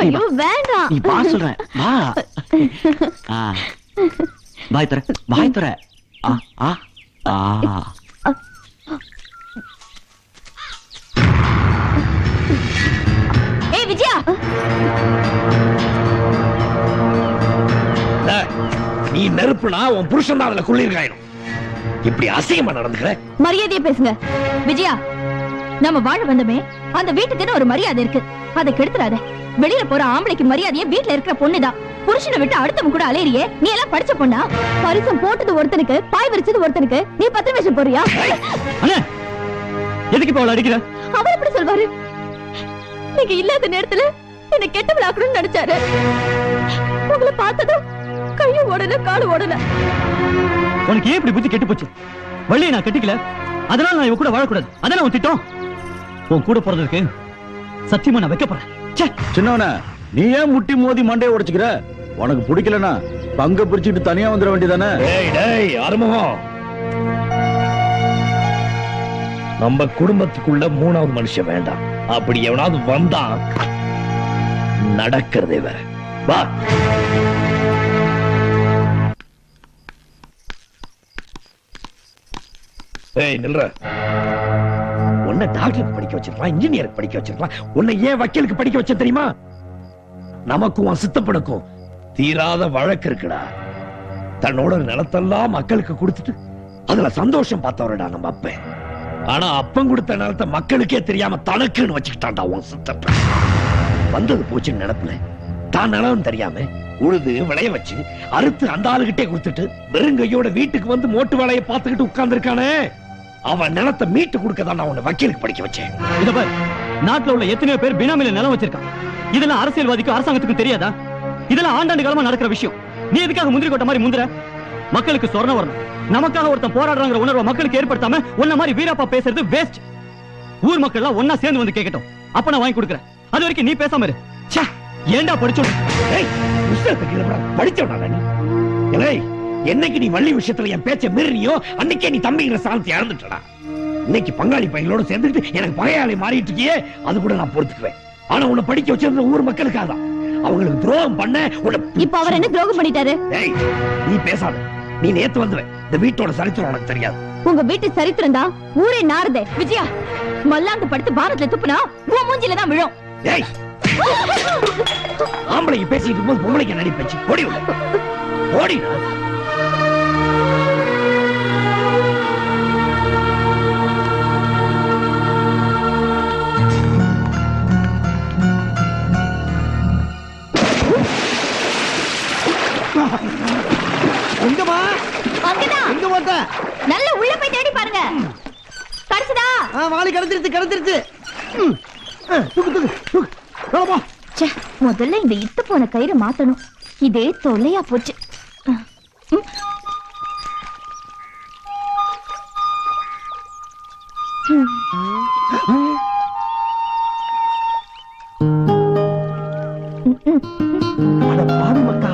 ஐயோ வேண்டாம். நீ வா சொல்றேன். வா. ஆ. வாய் தர வாய் தர ஆ ஆ ஆ. ஏய் விஜயா. நீ நெருப்புனா உன் புருஷன் தான் அதுல குளிர்காயணும் இப்படி அசிங்கமா நடந்துக்கிற? மரியாதையா பேசுங்க. விஜயா நம்ம வாழ வந்தமே அந்த வீட்டுக்குன்னு ஒரு மரியாதை இருக்கு. அதை கெடுத்துறாத. வெளியில போற ஆம்பளைக்கு மரியாதையே வீட்ல இருக்கிற பொண்ணுதான். புருஷனை விட்டு அடுத்தவங்க கூட அலையறியே நீ எல்லாம் படிச்ச பொண்ணா? பரிசம் போட்டது ஒருத்தனுக்கு பாய் விரிச்சது ஒருத்தனுக்கு நீ பத்து நிமிஷம் போறியா எதுக்கு இப்ப அவளை அடிக்கிற? அவர் எப்படி சொல்வாரு? நீங்க இல்லாத நேரத்துல என்ன கெட்ட விளாக்கணும்னு நினைச்சாரு. உங்களை பார்த்ததும் கையும் ஓடல காலு ஓடல. உனக்கு ஏன் இப்படி புத்தி கெட்டு போச்சு? வள்ளியை நான் கட்டிக்கல. அதனால நான் இவ கூட வாழக்கூடாது. அதான உன் திட்டம்? உன் கூட போறதுக்கு சத்தியமா நான் வைக்கப்படுறேன். ச்சே! சின்னவன நீ ஏன் முட்டி மோதி மண்டையை உடைச்சுக்கிற? உனக்கு பிடிக்கலனா பங்க பிரிச்சுட்டு தனியா வந்துட வேண்டியதானே? டேய் டேய் அறுமுகம் நம்ம குடும்பத்துக்குள்ள மூணாவது மனுஷன் வேண்டாம். அப்படி எவனாவது வந்தா நடக்கிறதே வேற வா. ஏய் நில்ற. உன்னை டாக்டருக்கு படிக்க வச்சிருக்கலாம் இன்ஜினியருக்கு படிக்க வச்சிருக்கலாம் உன்னை ஏன் வக்கீலுக்கு படிக்க வச்ச தெரியுமா? நமக்கும் அசுத்தப்படுக்கும் தீராத வழக்கு இருக்குடா. தன்னோட நிலத்தெல்லாம் மக்களுக்கு கொடுத்துட்டு அதுல சந்தோஷம் பார்த்தவரடா நம்ம அப்ப ஆனா அப்பன் கொடுத்த நிலத்தை மக்களுக்கே தெரியாம தனக்குன்னு வச்சுக்கிட்டான்டா உன் சித்தப்ப வந்தது போச்சுன்னு நினைப்புல தான் நிலம் தெரியாம உழுது விளைய வச்சு அறுத்து அந்த ஆளுகிட்டே கொடுத்துட்டு வெறுங்கையோட வீட்டுக்கு வந்து மோட்டு வேலையை பார்த்துக்கிட்டு உட்கார்ந்துருக்கானே. அவன் நிலத்தை மீட்டு கொடுக்க தான் நான் உன்னை வக்கீலுக்கு படிக்க வச்சேன். இத பாரு நாட்டுல உள்ள எத்தனையோ பேர் பினாமில நிலம் வச்சிருக்கான். இதெல்லாம் அரசியல்வாதிக்கும் அரசாங்கத்துக்கும் தெரியாதா? இதெல்லாம் ஆண்டாண்டு காலமா நடக்கிற விஷயம். நீ எதுக்காக முந்திரி கொட்ட மாதிரி முந்திர மக்களுக்கு சொர்ணம் வரணும். நமக்காக ஒருத்தன் போராடுறாங்கிற உணர்வை மக்களுக்கு ஏற்படுத்தாம உன்ன மாதிரி வீராப்பா பேசுறது வேஸ்ட் ஊர் மக்கள் எல்லாம் ஒன்னா சேர்ந்து வந்து கேட்கட்டும் அப்ப நான் வாங்கி கொடுக்குறேன். அது வரைக்கும் நீ பேசாம இரு. ச்சே, ஏன்டா படிச்சோம்? ஏய், புஸ்தகத்துக்கு கீழே போடா. படிச்சவனாடா நீ. என்னைக்கு நீ வள்ளி விஷயத்துல என் பேச்ச மீறினியோ அன்னைக்கே நீ தம்பிங்கிற சாந்தி இழந்துட்டடா இன்னைக்கு பங்காளி பையங்களோட சேர்ந்துட்டு எனக்கு பகையாளி மாறிட்டு இருக்கியே அது கூட நான் பொறுத்துக்குவேன். ஆனா உன்னை படிக்க வச்சிருந்த ஊர் மக்களுக்காக தான். அவங்களுக்கு துரோகம் பண்ண உன்னை இப்ப அவர் என்ன துரோகம் பண்ணிட்டாரு? நீ பேசாத. நீ நேத்து வந்துவ இந்த வீட்டோட சரித்திரம் உனக்கு தெரியாது. உங்க வீட்டு சரித்திரம் தான் ஊரே நாறுதே. விஜயா மல்லாந்து படுத்து பாரத்ல துப்புனா உன் மூஞ்சில தான் விழும். ஏய் ஆம்பளைக்கு பேசிட்டு இருக்கும்போது பொம்பளைக்கு நடிப்பச்சு. ஓடி உள்ள. அங்கதான். எங்க போட்ட? நல்ல உள்ள போய் தேடி பாருங்க. கிடைச்சதா ஆ வாளி தூக்கு தூக்கு தூக்கு. ச்சே, முதல்ல இந்த இத்து போன கயிறை மாத்தணும். இதே தொல்லையா போச்சு. ம். அட பாவி மக்கா.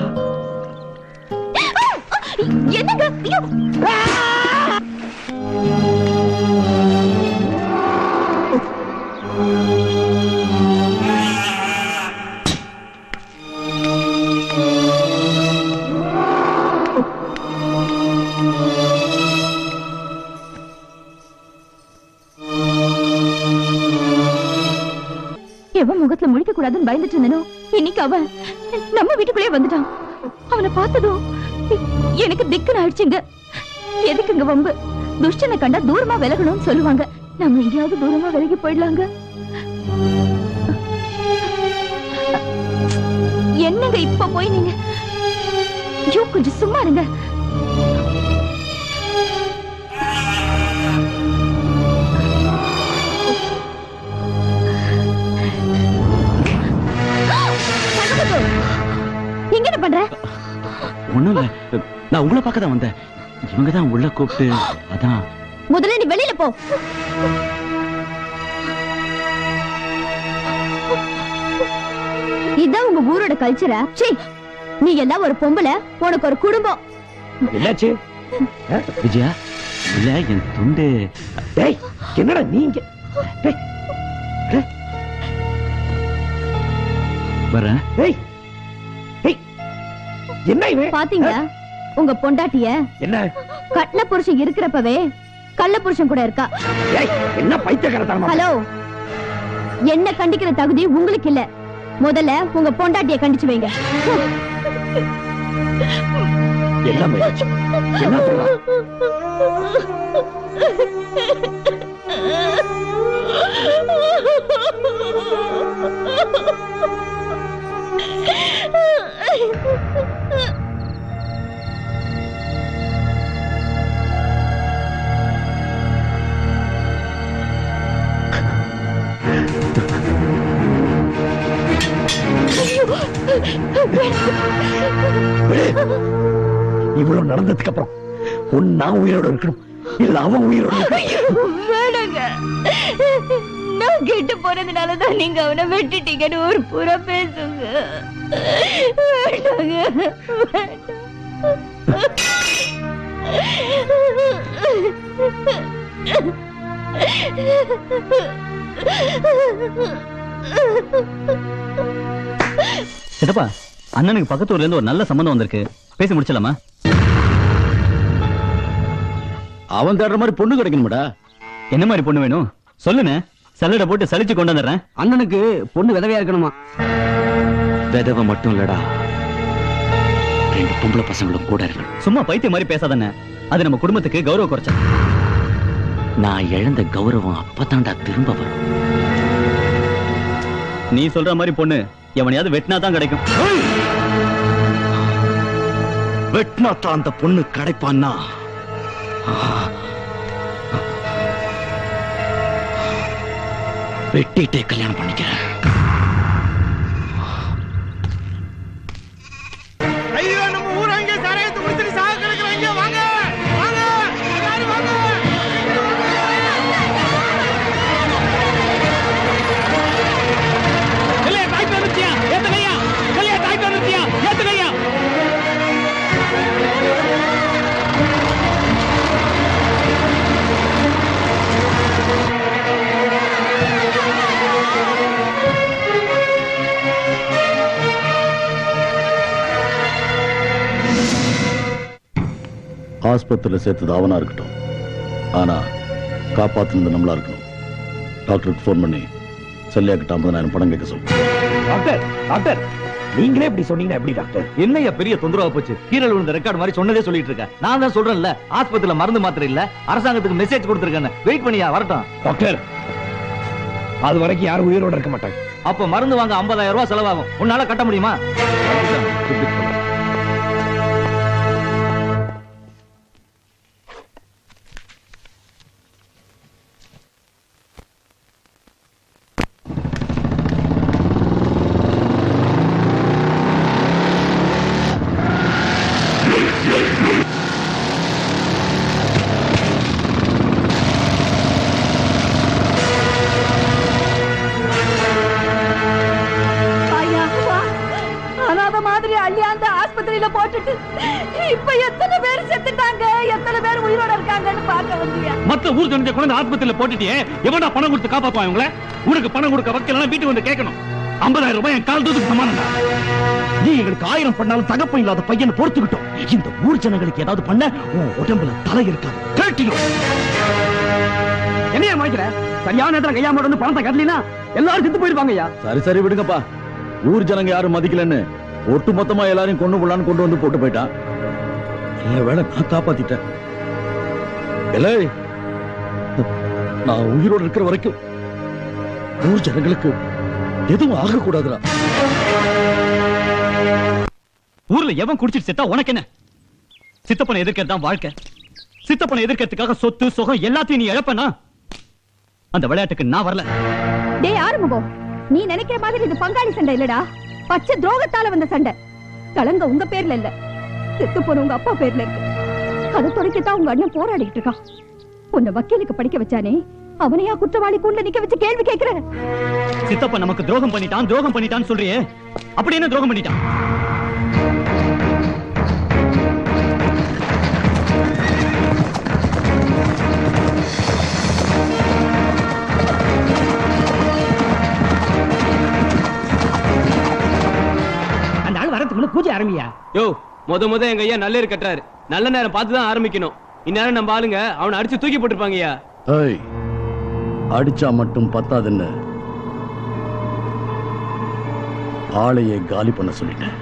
என்னங்க? ஐயோ! எவன் முகத்துல முழிக்க கூடாதுன்னு பயந்துட்டு இருந்தனோ? இன்னைக்கு அவன் நம்ம வீட்டுக்குள்ளே வந்துட்டான். அவனை பார்த்ததும் எனக்கு திக்குன்னு ஆயிடுச்சுங்க. எதுக்குங்க வம்பு? துஷ்டனை கண்டா தூரமா விலகணும்னு சொல்லுவாங்க. நம்ம எங்கேயாவது தூரமா விலகி போயிடலாங்க. என்னங்க இப்ப போய் நீங்க? ஐயோ கொஞ்சம் சும்மா இருங்க. இங்க என்ன பண்ற? ஒண்ணும் இல்ல. நான் உங்களை பார்க்க தான் வந்தேன். இவங்க தான் உள்ள கூப்பிட்டு அதான். முதல்ல நீ வெளியில போ. இதான் உங்க ஊரோட கல்ச்சரா சீ நீ எல்லாம் ஒரு பொம்பளை உனக்கு ஒரு குடும்பம். என்னாச்சு? விஜயா இல்ல என் துண்டு. டேய் என்னடா நீங்க டேய், டேய். வரேன். ஏய் என்ன இவன் பாத்தீங்களா? உங்க பொண்டாட்டிய என்ன? கட்டின புருஷன் இருக்கிறப்பவே கள்ள புருஷன் கூட இருக்கா? என்ன பைத்தியக்காரத்தனமா ஹலோ என்ன கண்டிக்கிற தகுதி உங்களுக்கு இல்ல. முதல்ல உங்க பொண்டாட்டிய கண்டிச்சு வைங்க. முயற்சி என்ன சொல்ற? இவ்வளவு நடந்ததுக்கு அப்புறம் உன் நான் உயிரோட இருக்கணும். இல்ல அவன் உயிரோட வேணாங்க. நான் கெட்டு போறதுனாலதான் நீங்க அவனை வெட்டிட்டீங்கன்னு ஒரு புற பேசுங்க. வேண்டாங்க சித்தப்பா அண்ணனுக்கு பக்கத்து ஊர்ல இருந்து ஒரு நல்ல சம்பந்தம் வந்திருக்கு. பேசி முடிச்சலாமா அவன் தேடுற மாதிரி பொண்ணு கிடைக்கணுமாடா. என்ன மாதிரி பொண்ணு வேணும்? சொல்லுண்ணே. சல்லடை போட்டு சலிச்சு கொண்டு வந்துடுறேன். அண்ணனுக்கு பொண்ணு விதவையா இருக்கணுமா? விதவை மட்டும் இல்லடா. ரெண்டு பொம்பளை பசங்களும் கூட இருக்கணும். சும்மா பைத்தியம் மாதிரி பேசாதானே அது நம்ம குடும்பத்துக்கு கௌரவ குறைச்சல் நான் இழந்த கௌரவம் அப்பதான்டா திரும்ப வரும். நீ சொல்ற மாதிரி பொண்ணு எவனையாவது வெட்டினா தான் கிடைக்கும். வெட்டினா தான் அந்த பொண்ணு கிடைப்பான்னா? வெட்டிட்டே கல்யாணம் பண்ணிக்கிறேன். ஆஸ்பத்திரியில சேர்த்தது அவனா இருக்கட்டும். ஆனா காப்பாத்துனது நம்மளா இருக்கணும். டாக்டருக்கு ஃபோன் பண்ணி செல்லியா கிட்ட ஐம்பதாயிரம் பணம் கேட்க சொல்லு. டாக்டர் டாக்டர் நீங்களே இப்படி சொன்னீங்கன்னா எப்படி டாக்டர்? என்னையா பெரிய தொந்தரவா போச்சு? கீழே விழுந்த ரெக்கார்ட் மாதிரி சொன்னதே சொல்லிட்டு இருக்கேன் நான் தான் சொல்றேன்ல ஆஸ்பத்திரியில மருந்து மாத்திரை இல்ல அரசாங்கத்துக்கு மெசேஜ் கொடுத்திருக்கேன் வெயிட் பண்ணியா வரட்டும். டாக்டர் அது வரைக்கும் யாரும் உயிரோட இருக்க மாட்டாங்க. அப்ப மருந்து வாங்க 50000 ரூபாய் செலவாகும். உன்னால கட்ட முடியுமா? கொண்டு ஆஸ்பத்திரியில போட்டுட்டே எவனா பணம் கொடுத்து காப்பாத்துவான் இவங்கள? உனக்கு பணம் கொடுக்க வக்கலாம் வீட்டுக்கு வந்து கேட்கணும். 50000 ரூபாய் என் கால் தூத்துக்கு சமானம் நீ எங்களுக்கு ஆயிரம் பண்ணாலும் தகப்பம் இல்லாத பையனை பொறுத்துக்கிட்டோம் இந்த ஊர் ஜனங்களுக்கு ஏதாவது பண்ண உன் உடம்புல தலை இருக்காது. கேட்டிடும் என்னையா மாய்க்கிற? சரியான நேரத்தில் கையா வந்து பணத்தை கட்டலினா எல்லாரும் செத்து போயிருப்பாங்க ஐயா. சரி சரி விடுங்கப்பா. ஊர் ஜனங்க யாரும் மதிக்கலன்னு ஒட்டு மொத்தமா எல்லாரையும் கொண்டு போலான்னு கொண்டு வந்து போட்டு போயிட்டான். என் வேலை நான் காப்பாத்திட்டேன். இல்லை நான் உயிரோட இருக்கிற வரைக்கும் ஊர் ஜனங்களுக்கு எதுவும் ஆகக்கூடாதுடா. ஊர்ல எவன் குடிச்சிட்டு செத்தா உனக்கு என்ன? சித்தப்பனை எதிர்க்கிறதான் வாழ்க்கை. சித்தப்பனை எதிர்க்கிறதுக்காக சொத்து சுகம் எல்லாத்தையும் நீ இழப்பனா? அந்த விளையாட்டுக்கு நான் வரல. டேய் ஆறுமுகம் நீ நினைக்கிற மாதிரி இது பங்காளி சண்டை இல்லடா. பச்சை துரோகத்தால வந்த சண்டை. கலங்க உங்க பேர்ல இல்ல. செத்து போன உங்க அப்பா பேர்ல இருக்கு. அதை துடைக்கத்தான் உங்க அண்ணன் போராடிட்டு இருக்கான். உன்னை வக்கீலுக்கு படிக்க வச்சானே? அவனையா குற்றவாளி கூண்ட நிக்க வச்சு கேள்வி கேக்குற? சித்தப்பன் நமக்கு துரோகம் பண்ணிட்டான் துரோகம் பண்ணிட்டான்னு சொல்றியே. அப்படி என்ன துரோகம் பண்ணிட்டான்? வந்து பூஜை ஆரம்பியா? யோ முத முத எங்க ஐயா நல்லேர் கட்டுறாரு. நல்ல நேரம் பார்த்து தான் ஆரம்பிக்கணும். இந்நேரம் நம்ம ஆளுங்க அவனை அடிச்சு தூக்கி போட்டிருப்பாங்கய்யா. ஏய் அடிச்சா மட்டும் பத்தாதுன்னு ஆளையே காலி பண்ண சொல்லிட்டேன்.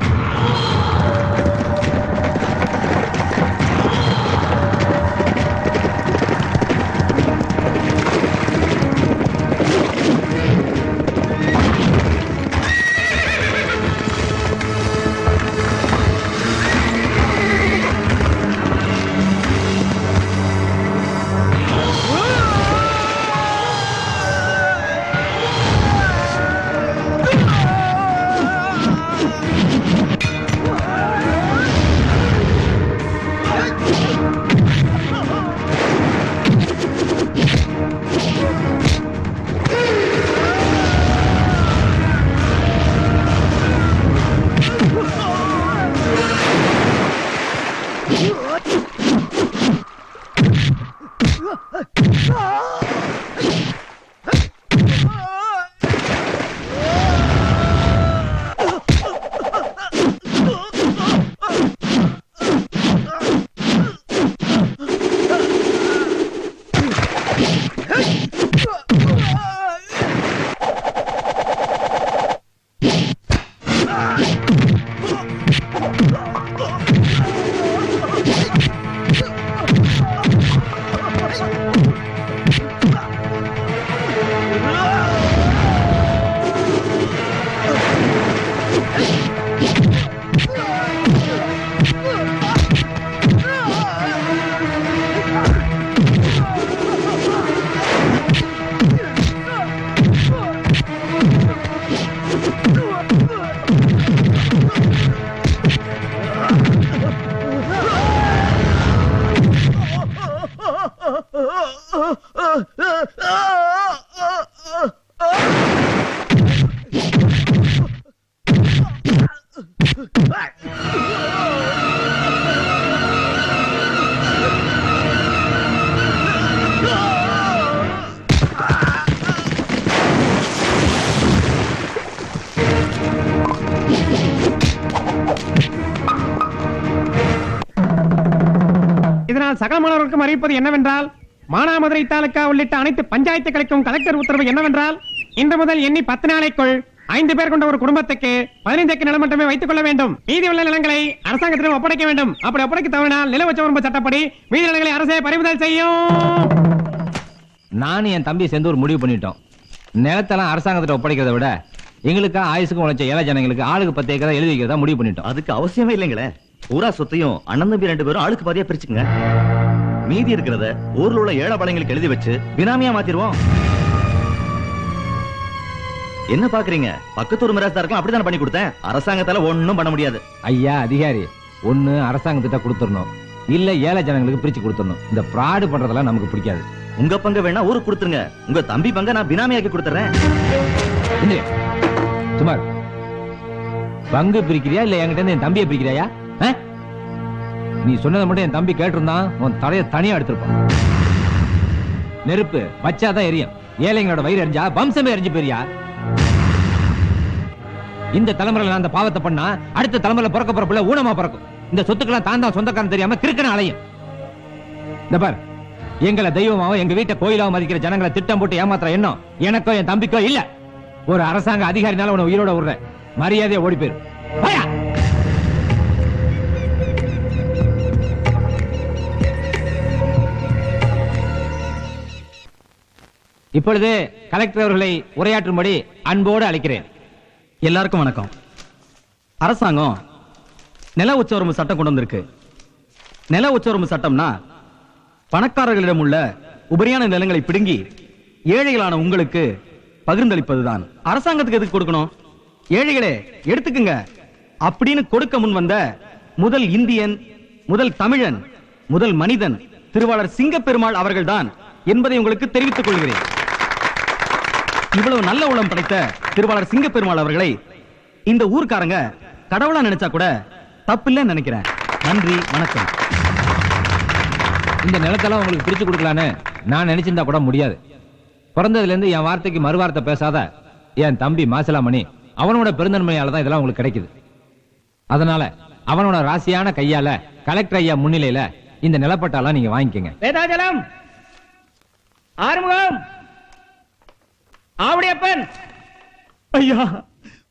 அறிவிப்பது என்னவென்றால் மானாமதுரை தாலுகா உள்ளிட்ட அனைத்து பஞ்சாயத்துகளுக்கும் கலெக்டர் உத்தரவு என்னவென்றால் இன்று முதல் எண்ணி பத்து நாளைக்குள் ஐந்து பேர் கொண்ட ஒரு குடும்பத்துக்கு பதினைந்து ஏக்கர் நிலம் மட்டுமே வைத்துக் கொள்ள வேண்டும். மீதி உள்ள நிலங்களை அரசாங்கத்திடம் ஒப்படைக்க வேண்டும். அப்படி ஒப்படைக்க தவறினால் நில உச்சவரம்பு சட்டப்படி மீதி நிலங்களை அரசே பறிமுதல் செய்யும். நானும் என் தம்பி சேர்ந்து ஒரு முடிவு பண்ணிட்டோம். நிலத்தெல்லாம் அரசாங்கத்திட்ட ஒப்படைக்கிறதை விட எங்களுக்கு ஆயுசுக்கு உழைச்ச ஏழை ஜனங்களுக்கு ஆளுக்கு பத்து ஏக்கரா எழுதி வைக்கிறதா முடிவு பண்ணிட்டோம். அதுக்கு அவசியமே இல்லைங்களே. பூரா சொத்தையும் அண்ணன் தம்பி ரெண்டு பேரும் ஆளுக்கு பாதியா பிரிச்சுங்க மீதி இருக்கிறத ஊர்ல உள்ள ஏழை பழங்களுக்கு எழுதி வச்சு பினாமியா மாத்திருவோம் என்ன பாக்குறீங்க? பக்கத்து ஒரு மிராஸ்தாருக்கும் அப்படித்தானே பண்ணி கொடுத்தேன்? அரசாங்கத்தால ஒண்ணும் பண்ண முடியாது. ஐயா அதிகாரி ஒண்ணு அரசாங்கத்திட்ட கொடுத்துடணும். இல்ல ஏழை ஜனங்களுக்கு பிரிச்சு கொடுத்துடணும். இந்த ஃப்ராடு பண்றதெல்லாம் நமக்கு பிடிக்காது. உங்க பங்க வேணா ஊருக்கு கொடுத்துருங்க. உங்க தம்பி பங்க நான் பினாமியாக்கி கொடுத்துறேன். சுமார். பங்கு பிரிக்கிறியா இல்ல என்கிட்ட என் தம்பியை பிரிக்கிறியா? நீ சொன்னதை மட்டும் என் தம்பி கேட்டிருந்தான் உன் தலையை தனியா எடுத்திருப்பான். நெருப்பு வச்சாதான் எரியும். ஏழைங்களோட வயிறு எரிஞ்சா வம்சமே எரிஞ்சு போயிருயா? இந்த தலைமுறையில் நான் அந்த பாவத்தை பண்ணா அடுத்த தலைமுறையில பிறக்க போற பிள்ளை ஊனமா பிறக்கும். இந்த சொத்துக்கெல்லாம் தான் தான் சொந்தக்காரன் தெரியாம கிறுக்கன அலையும். இந்த பார் எங்களை தெய்வமாவோ எங்க வீட்டை கோயிலாவும் மதிக்கிற ஜனங்களை திட்டம் போட்டு ஏமாத்துற எண்ணம் எனக்கோ என் தம்பிக்கோ இல்ல. ஒரு அரசாங்க அதிகாரினால உன்னை உயிரோட விடுறேன். மரியாதையை ஓடி போயிரு. இப்பொழுது கலெக்டர் அவர்களை உரையாற்றும்படி அன்போடு அழைக்கிறேன். எல்லாருக்கும் வணக்கம். அரசாங்கம் நில உச்சவரம்பு சட்டம் கொண்டு வந்திருக்கு. நில உச்சவரம்பு சட்டம்னா பணக்காரர்களிடம் உள்ள உபரியான நிலங்களை பிடுங்கி ஏழைகளான உங்களுக்கு பகிர்ந்தளிப்பதுதான். அரசாங்கத்துக்கு எதுக்கு கொடுக்கணும்? ஏழைகளே எடுத்துக்குங்க. அப்படின்னு கொடுக்க முன் வந்த முதல் இந்தியன் முதல் தமிழன் முதல் மனிதன் திருவாளர் சிங்கப்பெருமாள் அவர்கள்தான் என்பதை உங்களுக்கு தெரிவித்துக் கொள்கிறேன். இவ்வளவு நல்ல உளம் படைத்த திருவாளர் சிங்கப்பெருமாள் அவர்களை இந்த ஊர்க்காரங்க கடவுளா நினைச்சா கூட தப்பில்லைன்னு நினைக்கிறேன். நன்றி வணக்கம். இந்த நிலத்தெல்லாம் உங்களுக்கு பிரிச்சு கொடுக்கலான்னு நான் நினைச்சிருந்தா கூட முடியாது. பிறந்ததுல இருந்து என் வார்த்தைக்கு மறுவார்த்தை பேசாத என் தம்பி மாசிலாமணி அவனோட பெருந்தன்மையால தான் இதெல்லாம் உங்களுக்கு கிடைக்குது. அதனால அவனோட ராசியான கையால கலெக்டர் ஐயா முன்னிலையில இந்த நிலப்பட்டாலாம் நீங்க வாங்கிக்கங்க. வேதாஜலம்! ஆறுமுகம்! ஆவுடையப்பன் ஐயா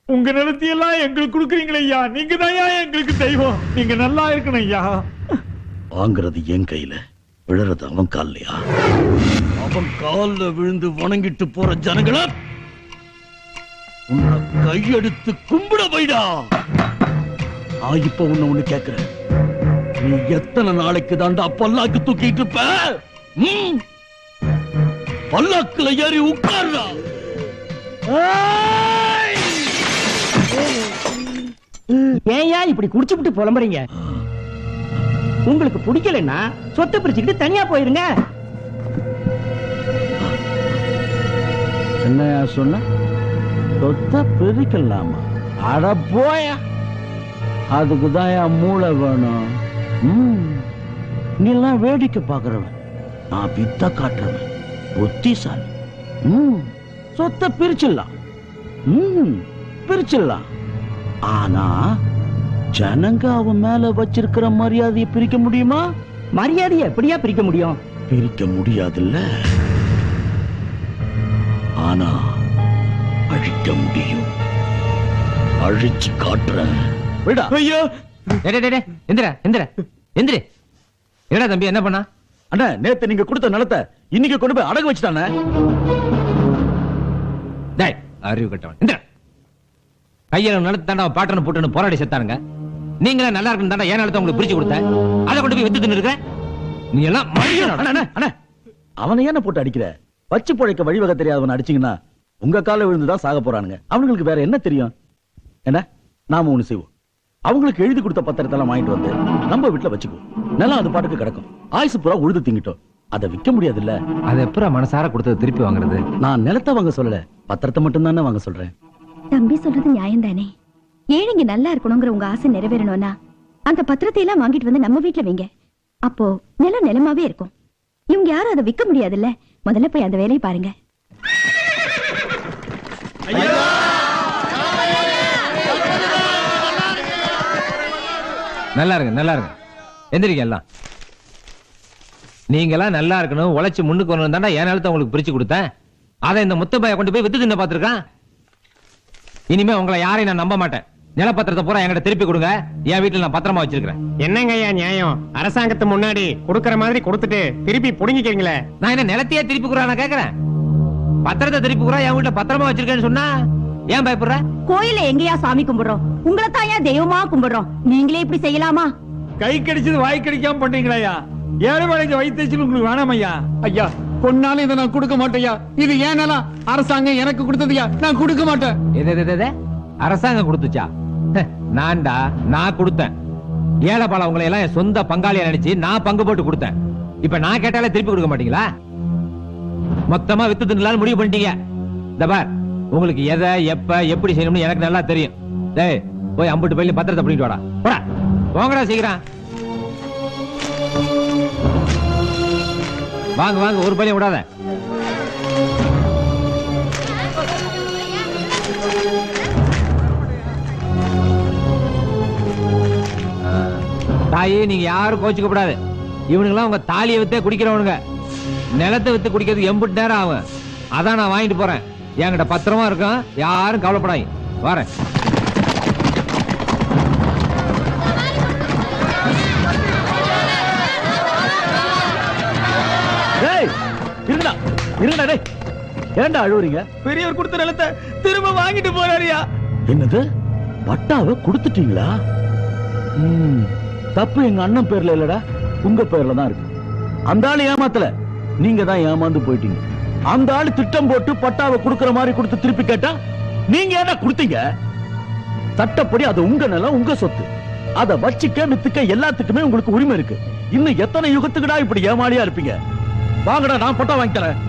உங்க நிலத்தையெல்லாம் எங்களுக்கு கொடுக்குறீங்களே ஐயா. நீங்க தான் எங்களுக்கு தெய்வம். நீங்க நல்லா இருக்கணும் ஐயா. வாங்குறது என் கையில விழுறது அவன் கால்லையா? அவன் கால்ல விழுந்து வணங்கிட்டு போற ஜனங்கள உன்னை கையெடுத்து கும்பிட வைடா. நான் இப்ப உன்னை ஒண்ணு கேக்குறேன். நீ எத்தனை நாளைக்கு தாண்டா பல்லாக்கு தூக்கிட்டு இருப்ப? ம்? பல்லாக்குல ஏறி உட்கார்றா. ஏயா! ஏன்யா இப்படி குடிச்சுப்புட்டு புலம்புறீங்க? உங்களுக்கு பிடிக்கலன்னா சொத்தை பிரிச்சுக்கிட்டு தனியா போயிருங்க. என்னையா சொன்ன? சொத்த பிரிக்கலாமா? அட போயா! அதுக்கு தான் என் மூளை வேணும். நீ எல்லாம் வேடிக்கை பார்க்கறவன். நான் வித்த காட்டுறவன். புத்திசாலி. ம். சொத்த பிரிச்சிடலாம். ம், பிரிச்சிடலாம். ஆனா ஜனங்க அவன் மேல வச்சிருக்கிற மரியாதையை பிரிக்க முடியுமா? மரியாதையை எப்படியா பிரிக்க முடியும்? பிரிக்க முடியாதுல்ல. ஆனா அழிக்க முடியும். அழிச்சு காட்டுறேன் விடா. ஐயா! டேய், டேய், டேய், எந்திர எந்திர எந்திரி. என்னடா தம்பி என்ன பண்ணா? அண்ணா நேத்து நீங்க கொடுத்த நிலத்தை இன்னைக்கு கொண்டு போய் அடகு வச்சுட்டானே. அறிவு கட்டவன் எந்திர கையில நடத்தாண்டா தாண்டா போட்டுன்னு போராடி செத்தானுங்க. நீங்களே நல்லா இருக்குன்னு தாண்டா ஏன் நடத்த உங்களுக்கு பிரிச்சு கொடுத்தேன் அதை கொண்டு போய் வித்து தின்னு இருக்க நீ எல்லாம் அவனை ஏன போட்டு அடிக்கிற? வச்சு பொழைக்க வழிவகை தெரியாதவன் அடிச்சீங்கன்னா உங்க கால விழுந்துதான் சாக போறானுங்க. அவங்களுக்கு வேற என்ன தெரியும்? என்ன? நாம ஒண்ணு செய்வோம். அவங்களுக்கு எழுதி கொடுத்த பத்திரத்தெல்லாம் வாங்கிட்டு வந்து நம்ம வீட்டுல வச்சுக்குவோம். நல்லா அது பாட்டுக்கு கிடக்கும். ஆயுசு பூரா உழுது திங்கிட்டோம். அதை விற்க முடியாதுல்ல. அதை எப்பரா மனசார கொடுத்தது திருப்பி வாங்குறது? நான் நிலத்தை வாங்க சொல்லல பத்திரத்தை மட்டும் தானே வாங்க சொல்றேன். தம்பி சொல்றது நியாயம் தானே ஏழைங்க நல்லா இருக்கணுங்கிற உங்க ஆசை நிறைவேறணும்னா அந்த பத்திரத்தை எல்லாம் வாங்கிட்டு வந்து நம்ம வீட்டுல வைங்க. அப்போ நிலம் நிலமாவே இருக்கும். இவங்க யாரும் அதை விற்க முடியாதுல்ல? முதல்ல போய் அந்த வேலையை பாருங்க. நல்லா இருங்க நல்லா இருங்க. எந்திரிங்க எல்லாம். நீங்க எல்லாம் நல்லா இருக்கணும் உழைச்சு முன்னுக்கு வரணும் தாண்டா என் நிலத்தை உங்களுக்கு பிரிச்சு கொடுத்தேன். அதை இந்த முத்தப்பைய கொண்டு போய் வித்து தின்ன பாத்துருக்கான் இனிமே உங்களை யாரையும் நான் நம்ப மாட்டேன். நிலப்பத்திரத்தை பூரா என்கிட்ட திருப்பி கொடுங்க. என் வீட்டுல நான் பத்திரமா வச்சிருக்கிறேன். என்னங்க ஐயா நியாயம்? அரசாங்கத்து முன்னாடி கொடுக்கற மாதிரி கொடுத்துட்டு திருப்பி புடுங்கிக்கிறீங்களே? நான் என்ன நிலத்தையே திருப்பி குறா நான் கேக்குறேன். பத்திரத்தை திருப்பி குறா என் வீட்டுல பத்திரமா வச்சிருக்கேன்னு சொன்னா? ஏன் பயப்படுற? கோயில எங்கயா சாமி கும்பிடுறோம். உங்களை தான் ஏன் தெய்வமா கும்பிடுறோம். நீங்களே இப்படி செய்யலாமா? கை கடிச்சது வாய் கடிக்காம பண்றீங்களா ஐயா ஏழை வைத்தியத்தில் உங்களுக்கு வேணாம் ஐயா. ஐயா பொன்னாலும் இதை நான் கொடுக்க மாட்டேயா இது ஏன் அரசாங்கம் எனக்கு கொடுத்ததுயா நான் கொடுக்க மாட்டேன். எது எது, எது, அரசாங்கம் கொடுத்துச்சா? நான்டா நான் கொடுத்தேன். ஏழைப்பாள உங்களை எல்லாம் என் சொந்த பங்காளியா நினைச்சு நான் பங்கு போட்டு கொடுத்தேன். இப்ப நான் கேட்டாலே திருப்பி கொடுக்க மாட்டீங்களா? மொத்தமா வித்து தின்னலாம்னு முடிவு பண்ணிட்டீங்க. இந்த பார் உங்களுக்கு எதை எப்ப எப்படி செய்யணும்னு எனக்கு நல்லா தெரியும். டேய் போய் அம்புட்டு பள்ளி பத்திரத்தை பிடிக்கிட்டு வாடா. போடா. போங்கடா சீக்கிரம். வாங்க வாங்க ஒரு பையன் விடாத. தாயே நீங்க யாரும் கோச்சுக்க கூடாது இவனுங்கெல்லாம் உங்க தாலியை வித்தே குடிக்கிறவனுங்க. நிலத்தை வித்து குடிக்கிறது எம்புட்டு நேரம் ஆகும். அதான் நான் வாங்கிட்டு போறேன். என்கிட்ட பத்திரமா இருக்கும். யாரும் கவலைப்படாதீங்க. வரேன். இருங்கடா ஏன்டா அழுவுறீங்க? பெரியவர் கொடுத்த நிலத்தை திரும்ப வாங்கிட்டு போறாருயா. என்னது? பட்டாவை கொடுத்துட்டீங்களா? தப்பு எங்க அண்ணன் பேர்ல இல்லடா உங்க பேர்ல தான் இருக்கு. அந்த ஆளு ஏமாத்தல. நீங்க தான் ஏமாந்து போயிட்டீங்க. அந்த ஆளு திட்டம் போட்டு பட்டாவை கொடுக்கிற மாதிரி கொடுத்து திருப்பி கேட்டா நீங்க என்ன கொடுத்தீங்க? சட்டப்படி அது உங்க நிலம் உங்க சொத்து. அத வச்சுக்க மித்துக்க எல்லாத்துக்குமே உங்களுக்கு உரிமை இருக்கு. இன்னும் எத்தனை யுகத்துக்குடா இப்படி ஏமாளியா இருப்பீங்க? வாங்கடா நான் பட்டா வாங்கி தரேன்.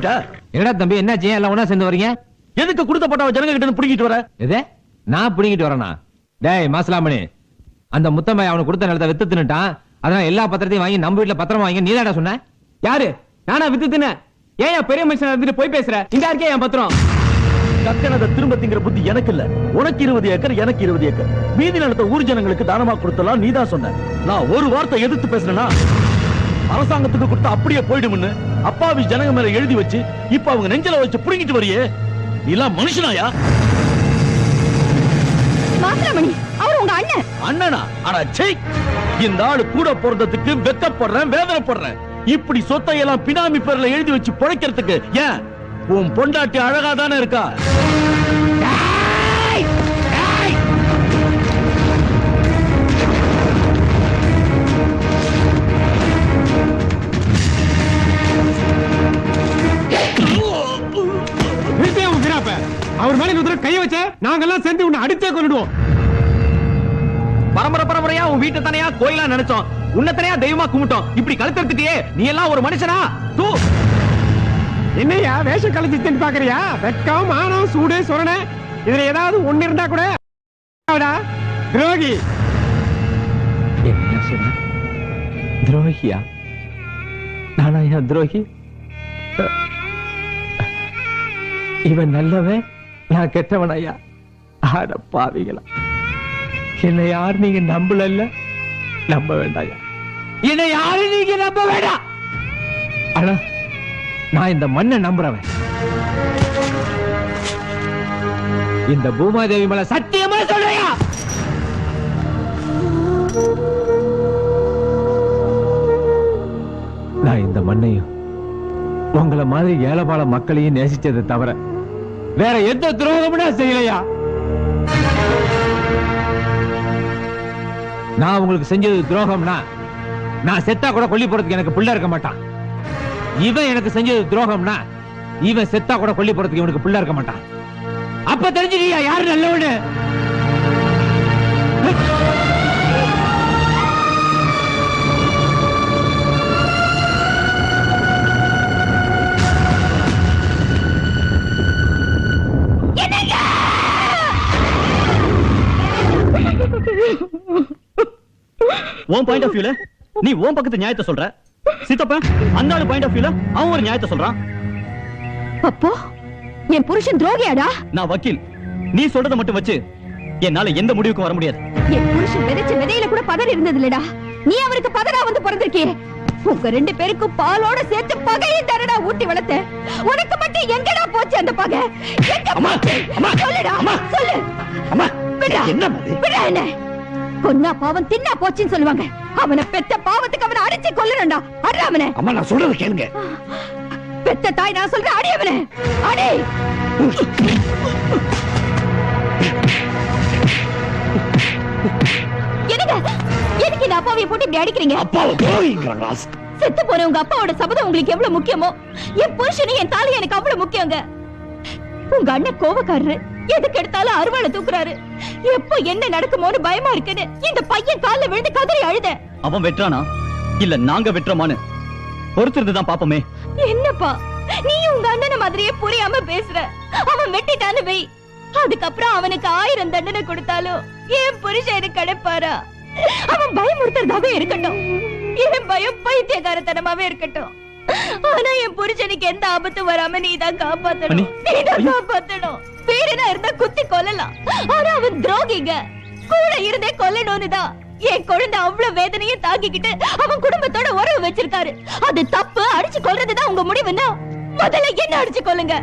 என்ன என்னடா தம்பி என்ன செய்ய எல்லாம் ஒண்ணா சேர்ந்து வரீங்க எதுக்கு கொடுத்த பட்டாவை ஜனங்க கிட்ட இருந்து பிடிக்கிட்டு வர? எது? நான் பிடிங்கிட்டு வரேனா? டேய் மாசலாமணி அந்த முத்தம்மை அவனுக்கு கொடுத்த நிலத்தை வித்து தின்னுட்டான். அதனால எல்லா பத்திரத்தையும் வாங்கி நம்ம வீட்டுல பத்திரமா வாங்கி நீதாடா சொன்ன? யாரு? நானா வித்து தின்ன ஏன் பெரிய மனுஷன் இருந்துட்டு போய் பேசுற? இந்த இருக்கே என் பத்திரம்? கக்கனதை திரும்ப திங்கிற புத்தி எனக்கு இல்ல. உனக்கு இருபது ஏக்கர் எனக்கு இருபது ஏக்கர். மீதி நிலத்தை ஊர் ஜனங்களுக்கு தானமா கொடுத்தலாம் நீதான் சொன்ன. நான் ஒரு வார்த்தை எதிர்த்து பேசுறேன்னா அரசாங்கத்துக்கு கொடுத்து அப்படியே போயிடும்னு. அப்பாவி ஜனங்க மேல எழுதி வச்சு இப்ப அவங்க நெஞ்சில வச்சு புடுங்கிட்டு வரியே? நீ எல்லாம் மனுஷனாயா? மாசிலாமணி அவர் உங்க அண்ணன். அண்ணனா? ஆனா செய் இந்த ஆளு கூட பிறந்ததுக்கு வெக்கப்படுறேன் வேதனைப்படுறேன். இப்படி சொத்தை எல்லாம் பினாமி பேர்ல எழுதி வச்சு பிழைக்கிறதுக்கு ஏன்? உன் பொண்டாட்டி அழகா தானே இருக்கா? அவர் மேல இன்னொரு கைய வச்ச நாங்கெல்லாம் சேர்ந்து உன்னை அடிச்சே கொண்டுடுவோம் பரம்பரை பரம்பரையா உன் வீட்டை தனையா கோயிலா நினைச்சோம். உன்னை தனையா தெய்வமா கும்பிட்டோம். இப்படி கழுத்தெடுத்துட்டியே நீ எல்லாம் ஒரு மனுஷனா? தூ. என்னையா வேஷம் கழிச்சுன்னு பாக்குறியா? வெக்கம் மானம் சூடு சொரண. இதுல ஏதாவது ஒண்ணு இருந்தா கூட துரோகி. துரோகியா? நானா துரோகி? இவன் நல்லவன்? நான் கெட்டவன் ஐயா ஆட பாவிகளா. என்ன யார் நீங்க நம்பல நம்ப வேண்டாம் என்ன யாரு நீங்க நம்ப வேண்டாம் ஆனா நான் இந்த மண்ணை நம்புறவன். இந்த பூமாதேவி மலை சத்தியமா சொல்றியா? நான் இந்த மண்ணையும் உங்கள மாதிரி ஏழபால மக்களையும் நேசிச்சதை தவிர வேற எந்த துரோகமும் நான் செய்யலையா? நான் உங்களுக்கு செஞ்சது துரோகம்னா நான் செத்தா கூட கொல்லி போறதுக்கு எனக்கு பிள்ளை இருக்க மாட்டான். இவன் எனக்கு செஞ்சது துரோகம்னா இவன் செத்தா கூட கொல்லி போறதுக்கு இவனுக்கு பிள்ளை இருக்க மாட்டான். அப்ப தெரிஞ்சுக்கியா யாரு நல்லவனு? உன் பாயிண்ட் ஆஃப் வியூல நீ உன் பக்கத்து நியாயத்தை சொல்ற? சித்தப்ப அந்த ஆளு பாயிண்ட் ஆஃப் வியூல அவன் ஒரு நியாயத்தை சொல்றான். அப்போ என் புருஷன் துரோகியாடா? நான் வக்கீல். நீ சொல்றத மட்டும் வச்சு என்னால எந்த முடிவுக்கும் வர முடியாது. என் புருஷன் விதைச்ச விதையில கூட பதர் இருந்தது இல்லடா நீ அவருக்கு பதரா வந்து பிறந்திருக்கே உங்க ரெண்டு பேருக்கும் பாலோட சேர்த்து பகையை தரடா ஊட்டி வளர்த்த. உனக்கு மட்டும் எங்கடா போச்சு அந்த பகை? எங்க சொல்லுடா. சொல்லு. அம்மா. என்ன விடா என்ன? கொன்னா பாவம் தின்னா போச்சுன்னு சொல்லுவாங்க. அவனை பெத்த பாவத்துக்கு அவனை அடிச்சு கொல்லணும்டா அடி அவனை. அம்மா நான் சொல்றத கேளுங்க. பெத்த தாய் நான் சொல்றேன் அடி அவனை. அடி. என்னங்க? எதுக்கு இந்த அப்பாவிய போட்டு இப்படி அடிக்கிறீங்க? அப்பாவை ராஸ்? செத்து போன உங்க அப்பாவோட சபதம் உங்களுக்கு எவ்வளவு முக்கியமோ? என் புருஷனும் என் தாலி எனக்கு அவ்வளவு முக்கியங்க. உங்க அண்ணன் கோவக்காரரு. எதுக்கு எடுத்தாலும் அருவாளை தூக்குறாரு. எப்போ என்ன நடக்குமோன்னு பயமா இருக்குன்னு இந்த பையன் கால்ல விழுந்து கதறி அழுத. அவன் வெட்டுறானா? இல்ல நாங்க வெட்டுறோமான்னு. பொறுத்திருந்து தான் பாப்போமே. என்னப்பா? நீ உங்க அண்ணன மாதிரியே புரியாம பேசுற. அவன் வெட்டிட்டான்னு வை. அதுக்கப்புறம் அவனுக்கு ஆயிரம் தண்டனை கொடுத்தாலும் என் புருஷன் எனக்கு கிடைப்பாரா? அவன் பயமுறுத்துறதாவே இருக்கட்டும். என் பயம் பைத்தியக்காரத்தனமாவே இருக்கட்டும். ஆனா என் புருஷனுக்கு எந்த ஆபத்தும் வராம நீ தான் காப்பாத்தணும். நீ தான் காப்பாத்தணும். வேறனா இருந்தா குத்தி கொல்லலாம். ஆனா அவன் துரோகிங்க. கூட இருந்தே கொல்லணும்னு தான் என் குழந்தை அவ்வளவு வேதனையை தாங்கிக்கிட்டு அவன் குடும்பத்தோட உறவு வச்சிருக்காரு. அது தப்பு அடிச்சு கொல்றதுதான் உங்க முடிவுன்னா முதல்ல என்ன அடிச்சு கொல்லுங்க?